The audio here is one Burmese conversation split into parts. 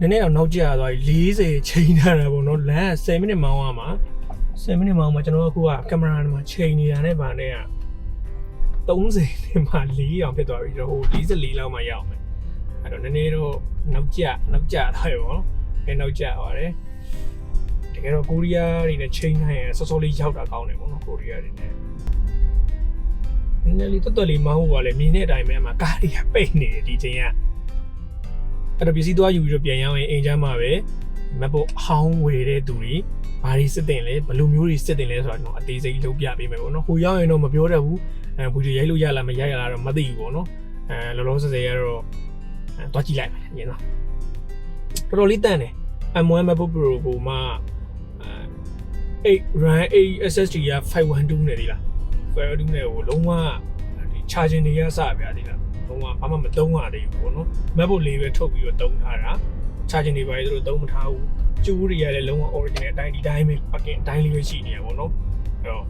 နည်းနည်းတော့နောက်ကျသွားပြီ40ချိန်ထားတာပေါ့နော်လမ်းက10မိနစ်မောင်းရမှာ10မိနစ်မောင်းမှာကျွန်တော်ကအခုကကင်မရာမှာချိန်နေတာနဲ့ဗာနဲ့က30နဲ့မှ4အောင်ဖြစ်သွားပြီကျွန်တော်ဟို44လောက်မှရအောင်မယ်အဲ့တော့နည်းနည်းတော့နောက်ကျနောက်ကျသွားပြီပေါ့နော်အဲနောက်ကျသွားတယ်တကယ်တော့ကိုရီးယားတွေနဲ့ချိန်နိုင်ရင်စောစောလေးရောက်တာကောင်းတယ်ပေါ့နော်ကိုရီးယားတွေနဲ့နည်းနည်းလေးတော်တော်လေးမဟုတ်ပါလေမြင်တဲ့အတိုင်းပဲအမှကားတွေကပိတ်နေတယ်ဒီချိန်က အဲ့တော့ပစ္စည်းသွားယူပြီးတော့ပြန်ရောက်ရင်အိမ်ချမ်းမှာပဲမက်ဖို့အဟောင်းဝယ်တဲ့သူတွေဘာတွေစစ်တင်လဲဘယ်လိုမျိုးတွေစစ်တင်လဲဆိုတာကျွန်တော်အသေးစိတ်လုပ်ပြပေးမယ်ပေါ့နော်ဟိုရောက်ရင်တော့မပြောတတ်ဘူးအဲဘူဒီရိုက်လို့ရလားမရိုက်ရလားတော့မသိဘူးပေါ့နော်အဲလောလောဆယ်ဆယ်ကတော့အဲတွားကြည့်လိုက်မယ်အရင်တော့တော်တော်လေးတန်တယ် M1 MacBook Pro ကိုမှအဲ8 RAM 8 SSD က512နဲ့ဒီလား Fairdo နဲ့ကိုလုံးဝဒီ charging တွေကစပြသေးလား လုံးဝဘာမှမသုံးရသေးဘူးပေါ့နော် MacBook လေးပဲထုတ်ပြီးတော့သုံးထားတာ charging တွေပါလေသူတို့သုံးမထားဘူးကျူးတွေကလည်းလုံးဝ original အတိုင်းဒီတိုင်းပဲ fucking အတိုင်းလေးပဲရှိနေရပါတော့အဲ့တော့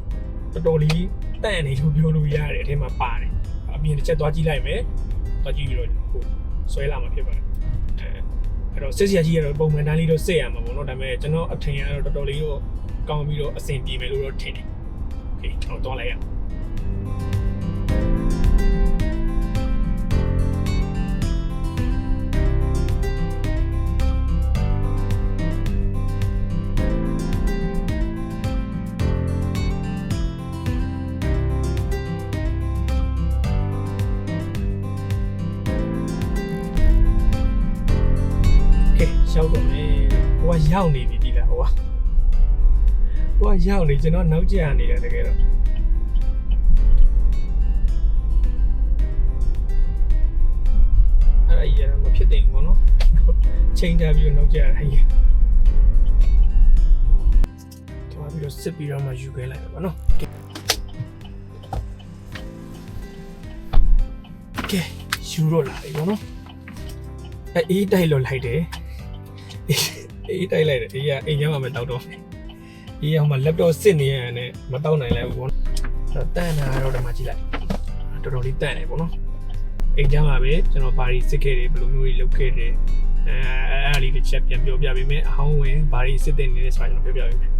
တော်တော်လေးတန့်နေလို့ပြောလို့ရတယ်အထင်မှာပါတယ်အပြင်တစ်ချက်သွားကြည့်လိုက်မယ်သွားကြည့်ပြီးတော့ဟိုဆွဲလာမှာဖြစ်ပါတယ်အဲအဲ့တော့စစ်စရာကြီးကတော့ပုံမှန်တန်းလေးတော့စစ်ရမှာပေါ့နော်ဒါပေမဲ့ကျွန်တော်အထင်ကတော့တော်တော်လေးတော့ကောင်းပြီးတော့အဆင်ပြေမယ်လို့တော့ထင်တယ်โอเคကျွန်တော်သွားလိုက်ရအောင် ရောက်နေပြီဒီလားဟိုကဟိုကရောက်နေကျွန်တော်နောက်ကျနေတယ်တကယ်တော့အဲ့ဒါကြီးကတော့မဖြစ်တင်ဘူးပေါ့နော်ချိန်ထားပြီးတော့နောက်ကျရတာကြီးသွားပြီးတော့စစ်ပြီးတော့မှယူခဲ့လိုက်တယ်ပေါ့နော်ကဲကဲယူတော့လာပြီပေါ့နော်အဲအေးတိုက်လို့လိုက်တယ် အေးတိုက်လိုက်တယ်အေးကအိမ်ရောက်မှမတောက်တော့အေးရောက်မှ laptop စစ်နေရတယ်နဲ့မတောက်နိုင်လိုက်ဘူးပေါ့နော်တန်တာတော့ဒီမှာကြည့်လိုက်တော်တော်လေးတန်တယ်ပေါ့နော်အိမ်ကျမ်းမှာပဲကျွန်တော်ဘာတွေစစ်ခဲ့တယ်ဘယ်လိုမျိုးတွေလုပ်ခဲ့တယ်အဲအဲ့အလေးတစ်ချက်ပြန်ပြောပြပေးမယ်အဟောင်းဝင်ဘာတွေစစ်တင်နေလဲဆိုတာကျွန်တော်ပြောပြပေးမယ်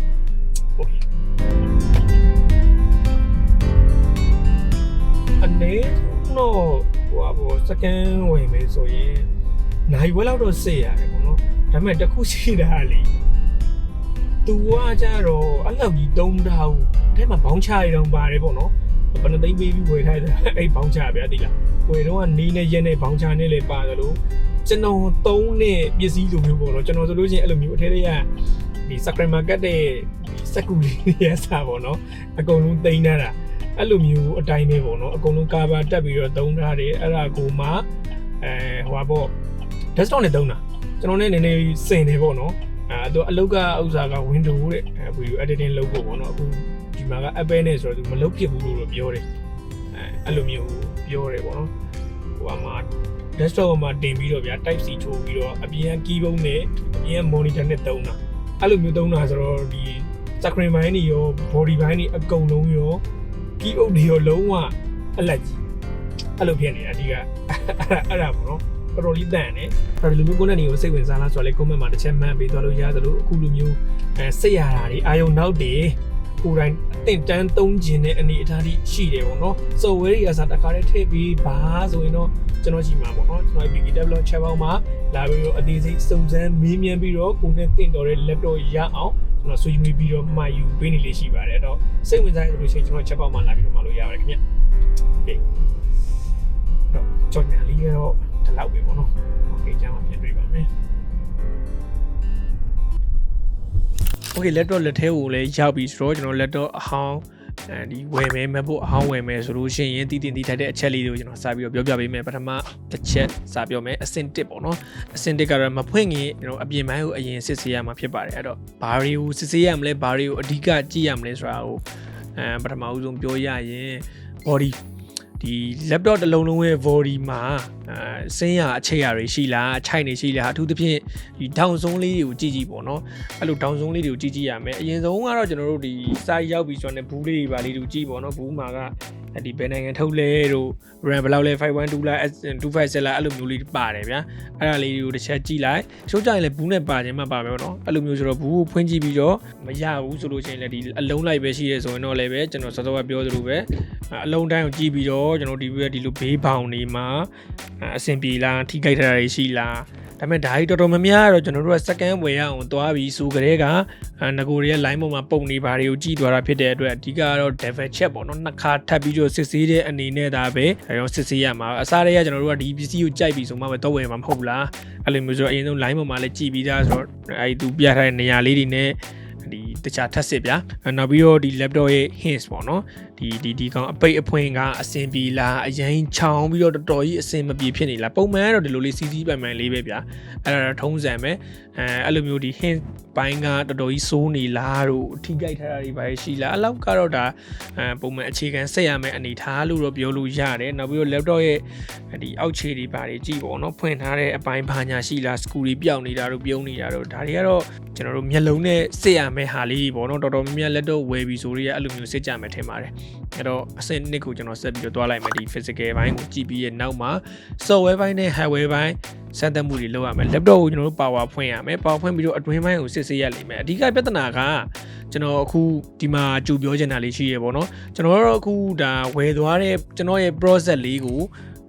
โอเคအနေတော့ဟိုအဘောစကန်ဝင်မယ်ဆိုရင် နိုင်ဝဲလောက်တော့စေရတယ်ပေါ့နော် ဒါပေမဲ့တစ်ခုရှိတာလေ तू ကကြတော့အဲ့လောက်ကြီးတုံးထားဘူးအဲမှာဘောင်းချရတော့ပါတယ်ပေါ့နော်ဘယ်နှသိန်းပေးပြီးဝယ်ထားတယ်အဲ့ဘောင်းချဗျာတိလားဝယ်တော့ကနေနဲ့ရက်နဲ့ဘောင်းချနဲ့လေပါသလိုကျွန်တော်သုံးတဲ့ပစ္စည်းလိုမျိုးပေါ့နော်ကျွန်တော်ဆိုလို့ချင်းအဲ့လိုမျိုးအထဲတွေကဒီ Sacred Market တဲ့စက်ကူလေးတွေရစားပေါ့နော်အကုန်လုံးသိမ်းထားတာအဲ့လိုမျိုးအတိုင်းပဲပေါ့နော်အကုန်လုံးကာဘာတက်ပြီးတော့သုံးထားတယ်အဲ့ဒါကိုမှအဲဟိုပါပေါ့ desktop နဲ့သုံးတာ ကျွန်တော်နဲ့နည်းနည်းစင်နေပေါ့နော်အဲသူအလုတ်ကဥစားက window တဲ့အဲ video editing လုပ်ဖို့ပေါ့နော်အခုဒီမှာက Apple နဲ့ဆိုတော့သူမလုပ်ဖြစ်ဘူးလို့တော့ပြောတယ်အဲအဲ့လိုမျိုးပြောတယ်ပေါ့နော်ဟိုအမှာ desktop မှာတင်ပြီးတော့ဗျာ type C ထိုးပြီးတော့အပြင် keyboard နဲ့အပြင် monitor နဲ့သုံးတာအဲ့လိုမျိုးသုံးတာဆိုတော့ဒီ screen ဘိုင်းတွေရော body ဘိုင်းတွေအကုန်လုံးရော keyboard တွေရောလုံးဝအလက်ကြီးအဲ့လိုဖြစ်နေတာအဓိကအဲ့ဒါပေါ့နော် တော်တော်လေးတန်တယ်။ဒါဒီလိုမျိုး content တွေကိုစိတ်ဝင်စားလားဆိုတော့လေ comment မှာတစ်ချက်မှတ်ပေးသွားလို့ရသလိုအခုလိုမျိုးအဲစိတ်ရတာတွေအာယုံနောက်တွေကိုယ်တိုင်အသင့်တန်းသုံးခြင်းတဲ့အနေအထားတွေရှိတယ်ပေါ့နော်။ software တွေအစားတခါတည်းထည့်ပြီးပါဆိုရင်တော့ကျွန်တော်ရှိမှာပေါ့နော်။ကျွန်တော် BB develop chat box မှာလာပြီးတော့အသေးစိတ်စုံစမ်းမေးမြန်းပြီးတော့ကိုယ်နဲ့တင့်တော်တဲ့ laptop ရအောင်ကျွန်တော်ဆွေးနွေးပြီးတော့မှာယူပေးနေလေးရှိပါတယ်။အဲ့တော့စိတ်ဝင်စားရလို့ရှိရင်ကျွန်တော် chat box မှာလာပြီးတော့မှာလို့ရပါတယ်ခင်ဗျ။ Okay တော့ကြော်ညာလေးရော ဒီလောက်ပဲပေါ့နော်။ Okay ကျမ်းမှာပြန်တွေ့ပါမယ်။ Okay laptop လက်ထဲကိုလည်းရောက်ပြီဆိုတော့ကျွန်တော် laptop အဟောင်းအဲဒီဝယ်မယ် MacBook အဟောင်းဝယ်မယ်ဆိုလို့ရှိရင်တည်တည်တည်ထိုက်တဲ့အချက်လေးတွေကိုကျွန်တော်စပြီးတော့ပြောပြပေးမယ်ပထမတစ်ချက်စပြောမယ်အဆင့်1ပေါ့နော်အဆင့်1ကတော့မဖွင့်ခင်ကျွန်တော်အပြင်ပိုင်းကိုအရင်စစ်ဆေးရမှာဖြစ်ပါတယ်အဲ့တော့ဘာတွေကိုစစ်ဆေးရမလဲဘာတွေကိုအဓိကကြည့်ရမလဲဆိုတာကိုအဲပထမဦးဆုံးပြောရရင် body ဒီဒီ laptop တစ်လုံးလုံးရဲ့ body မှာအဲစင်းရအခြေရတွေရှိလားခြိုက်နေရှိလားအထူးသဖြင့်ဒီ down zone လေးတွေကိုကြည့်ကြည့်ပေါ့နော်အဲ့လို down zone လေးတွေကိုကြည့်ကြည့်ရမယ်အရင်ဆုံးကတော့ကျွန်တော်တို့ဒီ site ရောက်ပြီးဆိုတော့ ဘူးလေးတွေပါလေးတို့ကြည့်ပေါ့နော်ဘူးမှာကဒီဘယ်နိုင်ငံထုတ်လဲတို့ RAM ဘယ်လောက်လဲ512လား256လားအဲ့လိုမျိုးလေးပါတယ်ဗျာအဲ့ဒါလေးတွေကိုတစ်ချက်ကြည့်လိုက်ချိုးကြရင်လည်းဘူးနဲ့ပါခြင်းမှပါပဲပေါ့နော်အဲ့လိုမျိုးဆိုတော့ဘူးကိုဖွင့်ကြည့်ပြီးတော့မရဘူးဆိုလို့ရှိရင်လည်းဒီအလုံးလိုက်ပဲရှိရဲဆိုရင်တော့လည်းပဲကျွန်တော်စောစောကပြောသလိုပဲအလုံးတိုင်းကိုကြည့်ပြီးတော့ကျွန်တော်ဒီဘက်ဒီလိုဘေးဘောင်တွေမှာအဆင်ပြေလားထိခိုက်ထားတာတွေရှိလားဒါပေမဲ့ဒါကြီးတော်တော်များများတော့ကျွန်တော်တို့က second ဝယ်ရအောင်သွားပြီးဆိုကြတဲ့ကငကိုတွေရဲ့ line ပေါ်မှာပုံနေပါတွေကိုကြည့်သွားတာဖြစ်တဲ့အတွက်အဓိကကတော့ devil check ပေါ့နော်နှစ်ခါထပ်ပြီးတော့စစ်ဆေးတဲ့အနေနဲ့ဒါပဲအဲတော့စစ်ဆေးရမှာအစားတည်းကကျွန်တော်တို့ကဒီပစ္စည်းကိုကြိုက်ပြီဆိုမှပဲတော့ဝယ်မှာမဟုတ်လားအဲ့လိုမျိုးဆိုတော့အရင်ဆုံး line ပေါ်မှာလည်းကြည့်ပြီးသားဆိုတော့အဲဒီသူပြထားတဲ့နေရာလေးတွေနဲ့ဒီတခြားထပ်စစ်ဗျာနောက်ပြီးတော့ဒီ laptop ရဲ့ hints ပေါ့နော်ဒီဒီဒီကောင်အပိတ်အဖွင့်ကအဆင်ပြေလားအရင်ချောင်းပြီးတော့တော်တော်ကြီးအဆင်မပြေဖြစ်နေလားပုံမှန်ကတော့ဒီလိုလေးစီးစီးပိုင်ပိုင်လေးပဲဗျာအဲ့ဒါထုံးစံပဲအဲအဲ့လိုမျိုးဒီ hint ဘိုင်းကတော်တော်ကြီးစိုးနေလားတို့ထိကြိုက်ထားတာတွေပါရှိလားအဲ့လောက်ကတော့ဒါအဲပုံမှန်အခြေခံဆက်ရမယ့်အနေထားလို့တော့ပြောလို့ရတယ်နောက်ပြီးတော့ laptop ရဲ့ဒီအောက်ခြေတွေပါတွေကြည့်ပေါ့နော်ဖွင့်ထားတဲ့အပိုင်းဘာညာရှိလားစကူတွေပြောင်းနေတာတို့ပြုံးနေတာတို့ဒါတွေကတော့ကျွန်တော်တို့မျက်လုံးနဲ့စစ်ရမယ့်ဟာလေးပေါ့နော်တော်တော်များများ laptop ဝယ်ပြီးဆိုတော့အဲ့လိုမျိုးစစ်ကြမယ်ထင်ပါတယ်အဲ့တော့အဆင့်နှစ်ကိုကျွန်တော်ဆက်ပြီးတော့တွားလိုက်မယ်ဒီ physical ဘိုင်းကိုကြည့်ပြီးရဲ့နောက်မှာ software ဘိုင်းနဲ့ hardware ဘိုင်းစမ်းသပ်မှုတွေလုပ်ရမယ် laptop ကိုကျွန်တော်တို့ power ဖွင့်ရမယ် power ဖွင့်ပြီးတော့အတွင်းဘိုင်းကိုစစ်ဆေးရလိမ့်မယ်အဓိကပြဿနာကကျွန်တော်အခုဒီမှာကြိုပြောချင်တာလေးရှိရပေါ့နော်ကျွန်တော်တို့အခုဒါဝယ်သွားတဲ့ကျွန်တော်ရဲ့ process လေးကို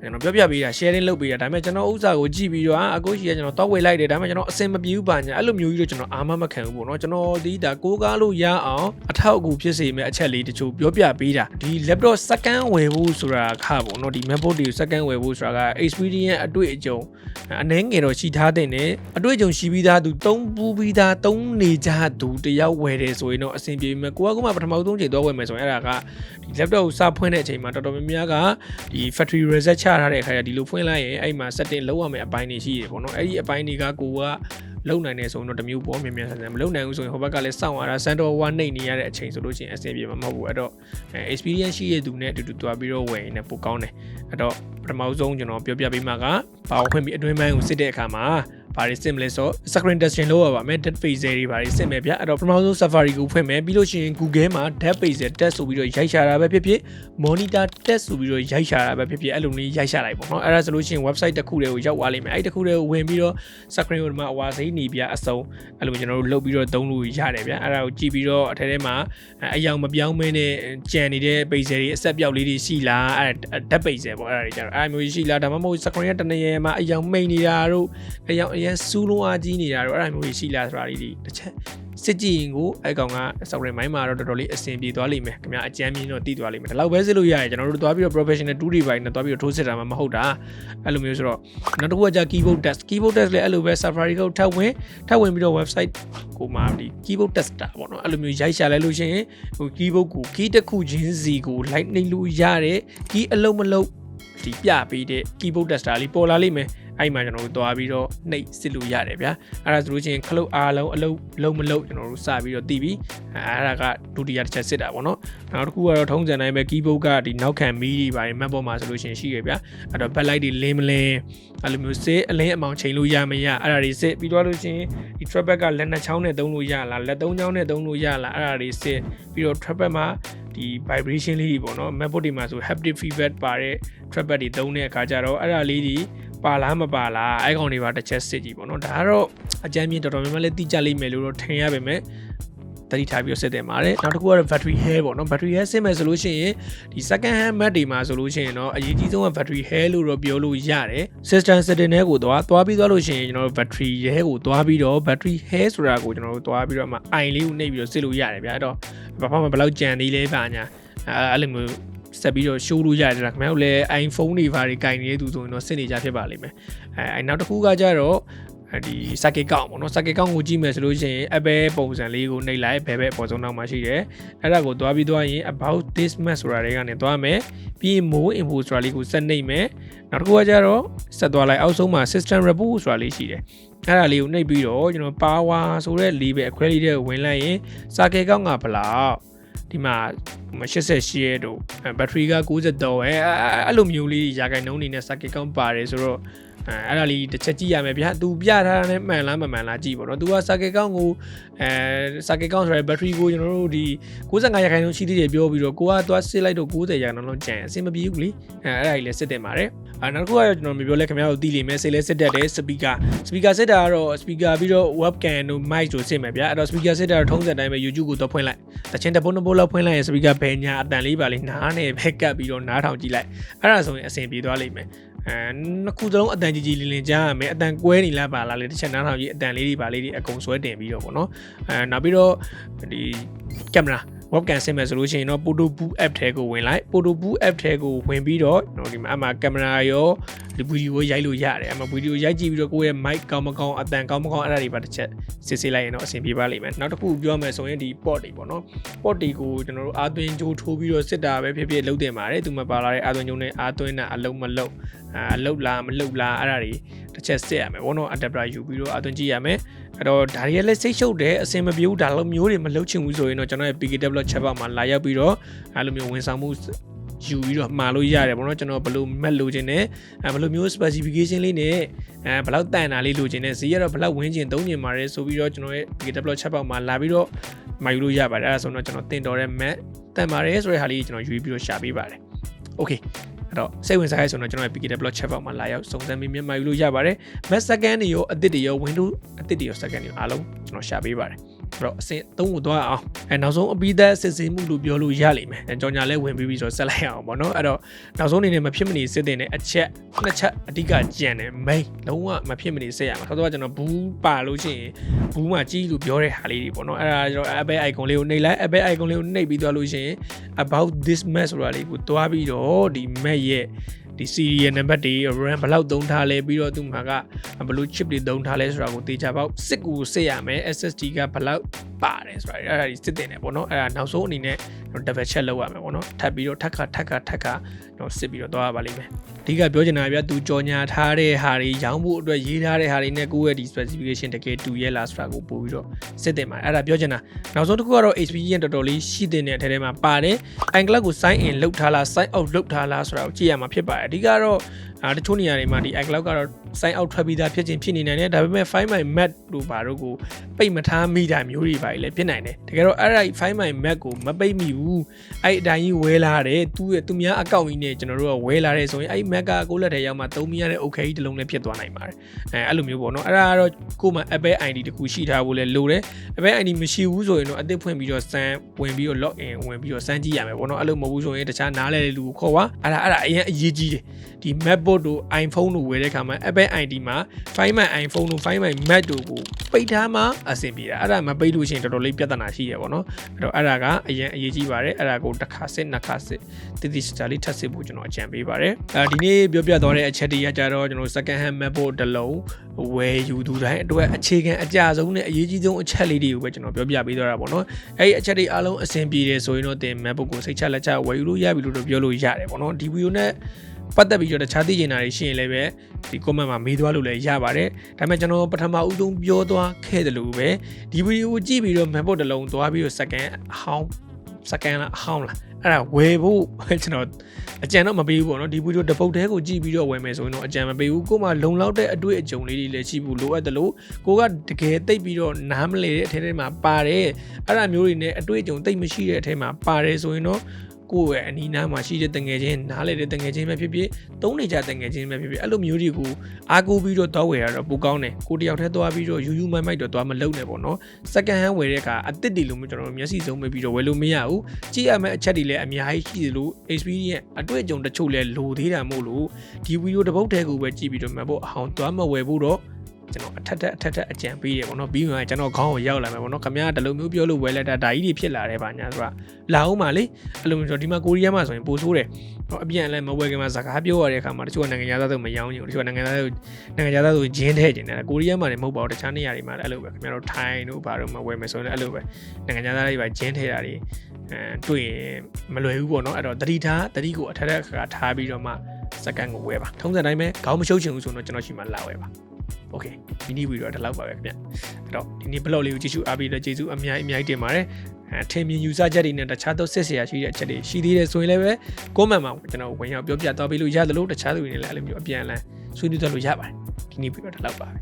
ကျွန်တော်ပြောပြပေးတာ sharing လုပ်ပေးတာဒါပေမဲ့ကျွန်တော်ဥစ္စာကိုကြည့်ပြီးတော့အခုရှိရကျွန်တော်တောက်ဝေလိုက်တယ်ဒါပေမဲ့ကျွန်တော်အစင်မပြေဘူးပါညာအဲ့လိုမျိုးကြီးတော့ကျွန်တော်အာမမခံဘူးပေါ့နော်ကျွန်တော်ဒီဒါကိုးကားလို့ရအောင်အထောက်အကူဖြစ်စေမယ့်အချက်လေးတချို့ပြောပြပေးတာဒီ laptop second ဝယ်ဖို့ဆိုတာခါပေါ့နော်ဒီ MacBook တွေ second ဝယ်ဖို့ဆိုတာက experience အတွေ့အကြုံအနှဲငယ်တော့ရှိထားတဲ့နဲ့အတွေ့အကြုံရှိပြီးသားသူသုံးပူးပြီးသားသုံးနေကြသူတယောက်ဝယ်တယ်ဆိုရင်တော့အဆင်ပြေပြီကိုကကမှပထမဆုံးချိန်တော့ဝယ်မယ်ဆိုရင်အဲ့ဒါကဒီ laptop ကိုစဖွင့်တဲ့အချိန်မှာတော်တော်များများကဒီ factory reset ချထားတဲ့အခါကျဒီလိုဖွင့်လိုက်ရင်အဲ့မှာ setting လောက်ရမယ့်အပိုင်းတွေရှိတယ်ပေါ့နော်အဲ့ဒီအပိုင်းတွေကကိုကလုံနိုင်နေဆိုတော့တမျိုးပေါ့မြန်မြန်ဆန်ဆန်မလုံနိုင်ဘူးဆိုရင်ဟိုဘက်ကလည်းစောင့်ရတာ Sandor 1နှိပ်နေရတဲ့အချိန်ဆိုလို့ရှိရင်အဆင်ပြေမှာမဟုတ်ဘူးအဲ့တော့ experience ရှိရသူနဲ့အတူတူတွားပြီးတော့ဝယ်ရင်လည်းပိုကောင်းတယ်အဲ့တော့ပထမဆုံးကျွန်တော်ပြောပြပေးမှာကပါဝင်ခွင့်ပြီးအတွင်းပိုင်းကိုစစ်တဲ့အခါမှာ ဘာတွေစစ်မလဲဆို screen testing လုပ်ရပါမယ် depth phaser တွေဘာတွေစစ်မယ်ဗျအဲ့တော့ပထမဆုံး Safari ကိုဖွင့်မယ်ပြီးလို့ရှိရင် Google မှာ depth phaser test ဆိုပြီးတော့ရိုက်ရှာတာပဲဖြစ်ဖြစ် monitor test ဆိုပြီးတော့ရိုက်ရှာတာပဲဖြစ်ဖြစ်အဲ့လိုမျိုးရိုက်ရှာလိုက်ပေါ့နော်အဲ့ဒါဆိုလို့ရှိရင် website တစ်ခုတည်းကိုရောက်သွားလိမ့်မယ်အဲ့ဒီတစ်ခုတည်းကိုဝင်ပြီးတော့ screen ကိုဒီမှာအဝါစိနေပြအစုံအဲ့လိုကျွန်တော်တို့လုတ်ပြီးတော့သုံးလို့ရတယ်ဗျအဲ့ဒါကိုကြည့်ပြီးတော့အထက်ထဲမှာအယောင်မပြောင်းမဲနဲ့ကြံနေတဲ့ phaser တွေအဆက်ပြောက်လေးတွေရှိလားအဲ့ depth phaser ပေါ့အဲ့ဒါတွေကြတော့အဲ့မျိုးရှိလားဒါမှမဟုတ် screen ရဲ့တနေရာမှာအယောင်မိန်နေတာတို့အယောင်အရင်စူးလုံးအားကြီးနေတာတို့အဲ့ဒါမျိုးရှိလားဆိုတာလေးတစ်ချက်စစ်ကြည့်ရင်ကိုအဲ့ကောင်က software မိုင်းမှာတော့တော်တော်လေးအဆင်ပြေသွားလိမ့်မယ်ခင်ဗျာအကြမ်းမြင်တော့တည်သွားလိမ့်မယ်ဒါလောက်ပဲစစ်လို့ရရင်ကျွန်တော်တို့သွားပြီးတော့ professional 2 device နဲ့သွားပြီးတော့ထိုးစစ်တာမှမဟုတ်တာအဲ့လိုမျိုးဆိုတော့နောက်တစ်ခုကကြာ keyboard test keyboard test လည်းအဲ့လိုပဲ Safari ကိုထပ်ဝင်ထပ်ဝင်ပြီးတော့ website ကိုမှဒီ keyboard tester ပေါ့နော်အဲ့လိုမျိုးရိုက်ရှာလဲလို့ရှိရင်ဟို keyboard ကို key တစ်ခုချင်းစီကို light နှိပ်လို့ရတဲ့ key အလုံးမလုံးဒီပြပေးတဲ့ keyboard tester လေးပေါ်လာလိမ့်မယ် အဲ့မှာကျွန်တော်တို့သွားပြီးတော့နှိပ်စစ်လို့ရတယ်ဗျာအဲ့ဒါဆိုလို့ချင်းခလုတ်အားလုံးအလုံးလုံးမလုံးကျွန်တော်တို့စပြီးတော့တည်ပြီးအဲ့ဒါကဒုတိယတစ်ချက်စစ်တာပေါ့နော်နောက်တစ်ခုကတော့ထုံးစံတိုင်းပဲ keyboard ကဒီနောက်ခံမီးတွေပါတယ် map ပေါ်မှာဆိုလို့ချင်းရှိရဗျာအဲ့တော့ backlight တွေလင်းမလင်းအဲ့လိုမျိုးစစ်အလင်းအမောင်ချိန်လို့ရမရအဲ့ဒါတွေစစ်ပြီးတော့လို့ချင်းဒီ trackpad ကလက်နှစ်ချောင်းနဲ့သုံးလို့ရလားလက်သုံးချောင်းနဲ့သုံးလို့ရလားအဲ့ဒါတွေစစ်ပြီးတော့ trackpad မှာဒီ vibration လေးတွေပေါ့နော် MacBook တွေမှာဆို haptic feedback ပါတဲ့ trackpad တွေသုံးတဲ့အခါကျတော့အဲ့ဒါလေးတွေ ပါလားမပါလားအဲ့ကောင်တွေပါတစ်ချက်စစ်ကြည့်ပေါ့နော်ဒါကတော့အကြမ်းမြင့်တော်တော်များများလည်းသိကြလိမ့်မယ်လို့တော့ထင်ရပါမယ်တတိထားပြီးတော့စစ်တယ်ပါတယ်နောက်တစ်ခုကတော့ battery hair ပေါ့နော် battery hair စစ်မယ်ဆိုလို့ရှိရင်ဒီ second hand mat တွေမှာဆိုလို့ရှိရင်တော့အရေးကြီးဆုံးက battery hair လို့တော့ပြောလို့ရတယ် system setting တွေကိုသွားသွားပြီးသွားလို့ရှိရင်ကျွန်တော်တို့ battery hair ကိုသွားပြီးတော့ battery hair ဆိုတာကိုကျွန်တော်တို့သွားပြီးတော့မှ i လေးကိုနှိပ်ပြီးတော့စစ်လို့ရတယ်ဗျာအဲ့တော့ဘာမှမဘယ်လောက်ကြံသေးလဲပါညာအဲ့လိုမျိုး ဆက်ပြီးတော့ show လို့ရတယ်ခင်ဗျားတို့လည်း iPhone တွေဘာတွေကင်နေတဲ့သူဆိုရင်တော့စစ်နေကြဖြစ်ပါလိမ့်မယ်အဲနောက်တစ်ခုကကြတော့ဒီ circuit count ပေါ့နော် circuit count ကိုကြည့်မယ်ဆိုလို့ရှိရင် Apple ပုံစံလေးကိုနှိပ်လိုက်ဘယ်ဘက်အပေါ်ဆုံးနောက်မှာရှိတယ်အဲ့ဒါကိုသွားပြီးသွားရင် about this match ဆိုတာတွေကနေသွားမယ်ပြီးရင် more info ဆိုတာလေးကိုဆက်နှိပ်မယ်နောက်တစ်ခုကကြတော့ဆက်သွားလိုက်အောက်ဆုံးမှာ system reboot ဆိုတာလေးရှိတယ်အဲ့ဒါလေးကိုနှိပ်ပြီးတော့ကျွန်တော် power ဆိုတဲ့ level အခွဲလေးတွေဝင်လိုက်ရင် circuit count ကဘယ်လောက် ဒီမှာ88ရဲ့တို့ဘက်ထရီက63ပဲအဲ့လိုမျိုးလေးရာခိုင်နှုန်းနေနဲ့ circuit count ပါတယ်ဆိုတော့ အဲအဲ့ဒါလေးတစ်ချက်ကြည့်ရမယ်ဗျာသူပြထားတာနဲ့မှန်လားမမှန်လားကြည့်ပေါ့နော်သူက circuit count ကိုအဲ circuit count ဆိုတဲ့ battery ကိုကျွန်တော်တို့ဒီ65ရာခိုင်နှုန်းရှိသေးတယ်ပြောပြီးတော့ကိုကသွားစစ်လိုက်တော့90ရာခိုင်နှုန်းလောက်ကျန်အဆင်မပြေဘူးလေအဲအဲ့ဒါကြီးလည်းစစ်တင်ပါတယ်အဲနောက်တစ်ခုကတော့ကျွန်တော်မပြောလဲခင်ဗျားတို့သိလိမ့်မယ်စိတ်လဲစစ်တတ်တယ် speaker speaker စစ်တာကတော့ speaker ပြီးတော့ webcam တို့ mic တို့စစ်မယ်ဗျာအဲ့တော့ speaker စစ်တာတော့ထုံးစံတိုင်းပဲ YouTube ကိုတော့ဖွင့်လိုက်တချင်တပုတ်နှစ်ပုတ်လောက်ဖွင့်လိုက်ရင် speaker ဘယ်ညာအတန်လေးပါလေးနားနဲ့ပဲကပ်ပြီးတော့နားထောင်ကြည့်လိုက်အဲ့ဒါဆိုရင်အဆင်ပြေသွားလိမ့်မယ် အဲနှစ်ခုစလုံးအတန်ကြီးကြီးလင်းလင်းကြားရမယ်အတန်ကွဲနေလားပါလားလေတစ်ချက်နားထောင်ကြည့်အတန်လေးတွေပါလေးတွေအကုန်ဆွဲတင်ပြီးတော့ပေါ့နော်အဲနောက်ပြီးတော့ဒီကင်မရာ webcam ဆင်မယ်ဆိုလို့ရှိရင်တော့ Photo Booth app ထဲကိုဝင်လိုက် Photo Booth app ထဲကိုဝင်ပြီးတော့ကျွန်တော်ဒီမှာအမှကင်မရာရောဒီဗီဒီယိုရိုက်လို့ရတယ်အမှဗီဒီယိုရိုက်ကြည့်ပြီးတော့ကိုယ့်ရဲ့ mic ကောင်းမကောင်းအတန်ကောင်းမကောင်းအဲ့ဒါတွေပါတစ်ချက်စစ်ဆေးလိုက်ရင်တော့အဆင်ပြေပါလိမ့်မယ်နောက်တစ်ခုပြောမယ်ဆိုရင်ဒီ port တွေပေါ့နော် port တွေကိုကျွန်တော်တို့အာသွင်းကြိုးထိုးပြီးတော့စစ်တာပဲဖြစ်ဖြစ်လုပ်တင်ပါတယ်သူမပါလာတဲ့အာသွင်းကြိုးနဲ့အာသွင်းတာအလုံးမလုံးအလုံးလားမလုံးလားအဲ့ဒါတွေတစ်ချက်စစ်ရမယ်ဘောနော် adapter ယူပြီးတော့အာသွင်းကြည့်ရမယ် အဲ့တော့ဒါတွေကလည်းစိတ်ရှုပ်တယ်အဆင်မပြေဘူးဒါလိုမျိုးတွေမလုပ်ချင်ဘူးဆိုရင်တော့ကျွန်တော်ရဲ့ PK Develop chat box မှာလာရောက်ပြီးတော့အဲ့လိုမျိုးဝန်ဆောင်မှုယူပြီးတော့မှာလို့ရတယ်ပေါ့နော်ကျွန်တော်ဘယ်လို map လိုချင်တယ်အဲဘယ်လိုမျိုး specification လေးနဲ့အဲဘယ်လောက်တန်တာလေးလိုချင်တယ်ဈေးကတော့ဘယ်လောက်ဝင်းချင်သုံးချင်ပါတယ်ဆိုပြီးတော့ကျွန်တော်ရဲ့ PK Develop chat box မှာလာပြီးတော့မှာယူလို့ရပါတယ်အဲဒါဆိုတော့ကျွန်တော်တင်တော်တဲ့ map တန်ပါတယ်ဆိုတဲ့ဟာလေးကျွန်တော်ယူပြီးတော့ရှာပေးပါတယ် okay အဲ့တော့စိတ်ဝင်စားရဆိုတော့ကျွန်တော်ရဲ့ PK Develop chat box မှာလာရောက်စုံစမ်းပြီးမြန်မာယူလို့ရပါတယ် Mac second တွေရောအသစ်တွေရော Windows အသစ်တွေရော second တွေအားလုံးကျွန်တော်ရှာပေးပါတယ်အဲ့တော့အစင်သုံးကိုသွားအောင်အဲနောက်ဆုံးအပြီးသက်စစ်ဆေးမှုလို့ပြောလို့ရလိမ့်မယ်အဲကြောင်ညာလဲဝင်ပြီးပြီးဆိုဆက်လိုက်အောင်ပေါ့နော်အဲ့တော့နောက်ဆုံးအနေနဲ့မဖြစ်မနေစစ်တင်တဲ့အချက်နှစ်ချက်အဓိကကြံတယ် main လုံးဝမဖြစ်မနေစစ်ရမှာဆိုတော့ကျွန်တော်ဘူးပါလို့ရှိရင်ဘူးမှာကြီးလို့ပြောတဲ့ဟာလေးတွေပေါ့နော်အဲ့ဒါကျွန်တော် Apple icon လေးကိုနှိပ်လိုက် Apple icon လေးကိုနှိပ်ပြီးသွားလို့ရှိရင် about this Mac ဆိုတာလေးကိုတွားပြီးတော့ဒီ Mac ရဲ့ ဒီ serial number တွေ RAM ဘယ်လောက်သုံးထားလဲပြီးတော့သူ့မှာကဘယ်လို chip တွေသုံးထားလဲဆိုတာကိုသေချာပေါက်စစ်ကူစစ်ရမယ် SSD ကဘယ်လောက်ပါတယ်ဆိုတာအဲ့ဒါကြီးစစ်တင်တယ်ပေါ့နော်အဲ့ဒါနောက်ဆုံးအနေနဲ့ double check လုပ်ရမယ်ပေါ့နော်ထပ်ပြီးတော့ထပ်ခါထပ်ခါထပ်ခါတော့စစ်ပြီးတော့သွားရပါလိမ့်မယ်အဓိကပြောချင်တာကသူကြော်ညာထားတဲ့ဟာတွေရောင်းဖို့အတွက်ရေးထားတဲ့ဟာတွေနဲ့ကိုယ့်ရဲ့ဒီ specification တကယ်တူရဲ့လားဆိုတာကိုပို့ပြီးတော့စစ်တင်ပါတယ်အဲ့ဒါပြောချင်တာနောက်ဆုံးတစ်ခုကတော့ HP ရဲ့တော်တော်လေးရှိတဲ့အထက်ထဲမှာပါတယ် iCloud ကို sign in လုပ်ထားလား sign out လုပ်ထားလားဆိုတာကိုကြည့်ရမှာဖြစ်ပါတယ်အဓိကတော့ အာတချို့နေရာတွေမှာဒီ iCloud ကတော့ sign out ထွက်ပြီးသားဖြစ်ခြင်းဖြစ်နေနိုင်တယ်ဒါပေမဲ့ Find My Mac တို့ဘာတို့ကိုပိတ်မထားမိတာမျိုးတွေပါလေဖြစ်နိုင်တယ်တကယ်တော့အဲ့ဒါ Find My Mac ကိုမပိတ်မိဘူးအဲ့အတိုင်းကြီးဝဲလာတယ်သူ့ရဲ့သူများအကောင့်ကြီးနဲ့ကျွန်တော်တို့ကဝဲလာတယ်ဆိုရင်အဲ့ Mac ကကိုလက်ထဲရောက်မှသုံးမိရတဲ့ okay တစ်လုံးလည်းဖြစ်သွားနိုင်ပါတယ်အဲအဲ့လိုမျိုးပေါ့နော်အဲ့ဒါကတော့ကိုမှ Apple ID တခုရှိထားဖို့လဲလိုတယ် Apple ID မရှိဘူးဆိုရင်တော့အသစ်ဖွင့်ပြီးတော့စမ်းဝင်ပြီးတော့ log in ဝင်ပြီးတော့စမ်းကြည့်ရမယ်ပေါ့နော်အဲ့လိုမဟုတ်ဘူးဆိုရင်တခြားနားလဲတဲ့လူကိုခေါ်ပါအဲ့ဒါအဲ့ဒါအရင်အရေးကြီးတယ်ဒီ MacBook တို့ iPhone တို့ဝယ်တဲ့အခါမှာ Apple ID မှာ Find My iPhone တို့ Find My Mac တို့ကိုပိတ်ထားမှအဆင်ပြေတာအဲ့ဒါမပိတ်လို့ရှိရင်တော်တော်လေးပြဿနာရှိရပေါ့နော်အဲ့တော့အဲ့ဒါကအရင်အရေးကြီးပါတယ်အဲ့ဒါကိုတစ်ခါစစ်နှစ်ခါစစ်တိတိကျကျလေးထပ်စစ်ဖို့ကျွန်တော်အကြံပေးပါတယ်အဲဒီနေ့ပြောပြသွားတဲ့အချက်တွေကကြတော့ကျွန်တော် second hand MacBook တစ်လုံးဝယ်ယူသူတိုင်းအတွက်အခြေခံအကြဆုံးနဲ့အရေးကြီးဆုံးအချက်လေးတွေကိုပဲကျွန်တော်ပြောပြပေးသွားတာပေါ့နော်အဲ့ဒီအချက်တွေအားလုံးအဆင်ပြေတယ်ဆိုရင်တော့တင် MacBook ကိုစိတ်ချလက်ချဝယ်ယူလို့ရပြီလို့တော့ပြောလို့ရတယ်ပေါ့နော်ဒီဗီဒီယိုနဲ့ ပတ်သက်ပြီးတော့တခြားသိချင်တာတွေရှိရင်လည်းပဲဒီ comment မှာမေးသွားလို့လည်းရပါတယ်ဒါပေမဲ့ကျွန်တော်ပထမဦးဆုံးပြောသွားခဲ့တယ်လို့ပဲဒီဗီဒီယိုကိုကြည့်ပြီးတော့ MacBook တစ်လုံးသွားပြီးတော့ second အဟောင်းစကန်လားအဟောင်းလားအဲ့ဒါဝယ်ဖို့ကျွန်တော်အကြံတော့မပေးဘူးပေါ့နော်ဒီဗီဒီယိုတစ်ပုတ်တည်းကိုကြည့်ပြီးတော့ဝယ်မယ်ဆိုရင်တော့အကြံမပေးဘူးကိုမှလုံလောက်တဲ့အတွေ့အကြုံလေးတွေလည်းရှိဖို့လိုအပ်တယ်လို့ကိုကတကယ်တိတ်ပြီးတော့နားမလဲတဲ့အထဲထဲမှာပါတယ်အဲ့ဒါမျိုးတွေနဲ့အတွေ့အကြုံတိတ်မရှိတဲ့အထဲမှာပါတယ်ဆိုရင်တော့ ကိုယ့်ရဲ့အနီးနားမှာရှိတဲ့တငယ်ချင်းနားလေတဲ့တငယ်ချင်းပဲဖြစ်ဖြစ်သုံးနေကြတငယ်ချင်းပဲဖြစ်ဖြစ်အဲ့လိုမျိုးတွေကိုအားကိုးပြီးတော့တောက်ဝယ်ရတော့ပိုကောင်းတယ်ကိုတယောက်တည်းသွားပြီးတော့ယူယူမိုက်မိုက်တော့သွားမလုံနဲ့ပေါ့နော် second hand ဝယ်တဲ့အခါအစ်စ်တွေလို့မျိုးကျွန်တော်တို့မျက်စိစုံပဲပြီးတော့ဝယ်လို့မရဘူးကြည့်ရမယ့်အချက်တွေလည်းအများကြီးရှိတယ်လို့ experience အတွေ့အကြုံတချို့လည်းလိုသေးတာမို့လို့ဒီဗီဒီယိုတစ်ပုတ်တည်းကိုပဲကြည့်ပြီးတော့မှတ်ဖို့အဟောင်းသွားမဝယ်ဖို့တော့ ကျွန်တော်အထက်ထက်အထက်ထက်အကြံပေးရပေါ့နော်ပြီးမှကျွန်တော်ခေါင်းကိုရောက်လာမယ်ပေါ့နော်ခမရတလုံးမျိုးပြောလို့ဝယ်လိုက်တာဒါကြီးတွေဖြစ်လာတယ်ပါညာဆိုတာလာအောင်ပါလေအဲ့လိုမျိုးကျွန်တော်ဒီမှာကိုရီးယားမှာဆိုရင်ပိုဆိုးတယ်ဟောအပြန်လဲမဝယ်ခင်မှာစကားပြောရတဲ့အခါမှာတချို့နိုင်ငံသားတို့မယောင်းဘူးတချို့နိုင်ငံသားတို့နိုင်ငံသားတို့ဂျင်းထဲကျင်တယ်ကိုရီးယားမှာလည်းမဟုတ်ပါဘူးတခြားနေရာတွေမှာလည်းအဲ့လိုပဲခင်ဗျားတို့ထိုင်းတို့ဘာတို့မဝယ်မယ်ဆိုရင်လည်းအဲ့လိုပဲနိုင်ငံသားတွေပါဂျင်းထဲတာတွေအဲတွေ့ရင်မလွယ်ဘူးပေါ့နော်အဲ့တော့တတိထားတတိကိုအထက်ထက်အခါထားပြီးတော့မှစကန်ကိုဝယ်ပါထုံးစံတိုင်းပဲခေါင်းမရှုပ်ချင်ဘူးဆိုတော့ကျွန်တော်ရှိမှလာဝယ်ပါ โอเคဒီနေ့ဗီဒီယိုဒီလောက်ပါပဲခင်ဗျအဲ့တော့ဒီနေ့ဘလော့လေးကိုကြည့်ရှုအားပေးလို့ကျေးဇူးအများကြီးအများကြီးတင်ပါတယ်အဲ အဲထင်မြင်ယူဆချက်တွေနဲ့တခြားသောစစ်စရာရှိတဲ့အချက်တွေရှိသေးတယ်ဆိုရင်လည်းပဲ comment မှာကျွန်တော်ဝင်ရောက်ပြောပြသွားပေးလို့ရတယ်လို့တခြားသူတွေနဲ့လည်းအဲ့လိုမျိုးအပြန်အလှန်ဆွေးနွေးသွားလို့ရပါတယ်ဒီနေ့ပြီးတော့ဒီလောက်ပါပဲ